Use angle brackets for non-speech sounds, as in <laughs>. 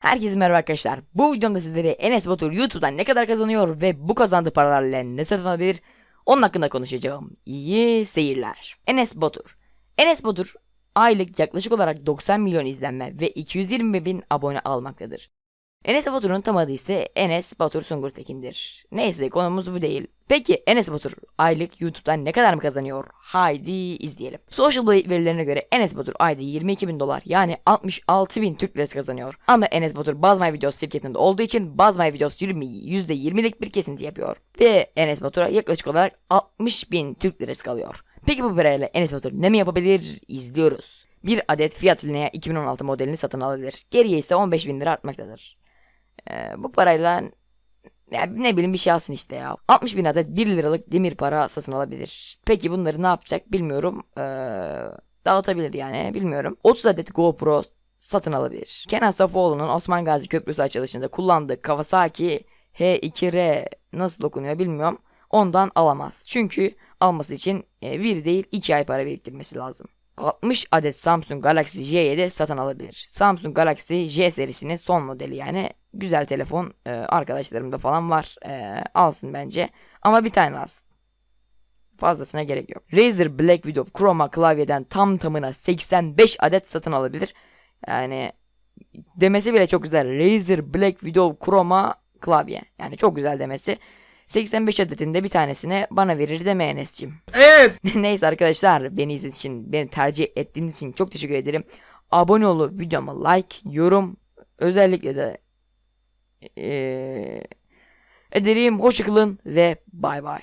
Herkese merhaba arkadaşlar. Bu videomda sizlere Enes Batur YouTube'dan ne kadar kazanıyor ve bu kazandığı paralarla ne satın alabilir onun hakkında konuşacağım. İyi seyirler. Enes Batur. Enes Batur aylık yaklaşık olarak 90 milyon izlenme ve 220 bin abone almaktadır. Enes Batur'un tam adı ise Enes Batur Sungur Tekin'dir. Neyse konumuz bu değil. Peki Enes Batur aylık YouTube'dan ne kadar mı kazanıyor? Haydi izleyelim. Social Blade verilerine göre Enes Batur ayda 22 bin dolar yani 66 bin Türk lirası kazanıyor. Ama Enes Batur Buzzmy Videos şirketinde olduğu için Buzzmy Videos 20, %20'lik bir kesinti yapıyor. Ve Enes Batur'a yaklaşık olarak 60 bin Türk lirası kalıyor. Peki bu parayla Enes Batur ne mi yapabilir? İzliyoruz. Bir adet Fiat Linea 2016 modelini satın alabilir. Geriye ise 15 bin lira artmaktadır. Ee, bu parayla ya ne bileyim bir şey alsın işte ya. 60 bin adet 1 liralık demir para satın alabilir. Peki bunları ne yapacak bilmiyorum. Ee, dağıtabilir yani bilmiyorum. 30 adet GoPro satın alabilir. Kenan Safoğlu'nun Osman Gazi Köprüsü açılışında kullandığı Kawasaki H2R nasıl okunuyor bilmiyorum. Ondan alamaz. Çünkü alması için e, bir değil 2 ay para biriktirmesi lazım. 60 adet Samsung Galaxy J7 satın alabilir. Samsung Galaxy J serisinin son modeli yani güzel telefon e, arkadaşlarımda falan var. E, alsın bence. Ama bir tane alsın. Fazlasına gerek yok. Razer Black Widow Chroma klavyeden tam tamına 85 adet satın alabilir. Yani demesi bile çok güzel. Razer Black Widow Chroma klavye. Yani çok güzel demesi. 85 adetinde bir tanesini bana verir deme Enes'cim. Evet. <laughs> Neyse arkadaşlar beni izlediğiniz için, beni tercih ettiğiniz için çok teşekkür ederim. Abone olup videoma like, yorum, özellikle de eee ederim. Hoşçakalın ve bay bay.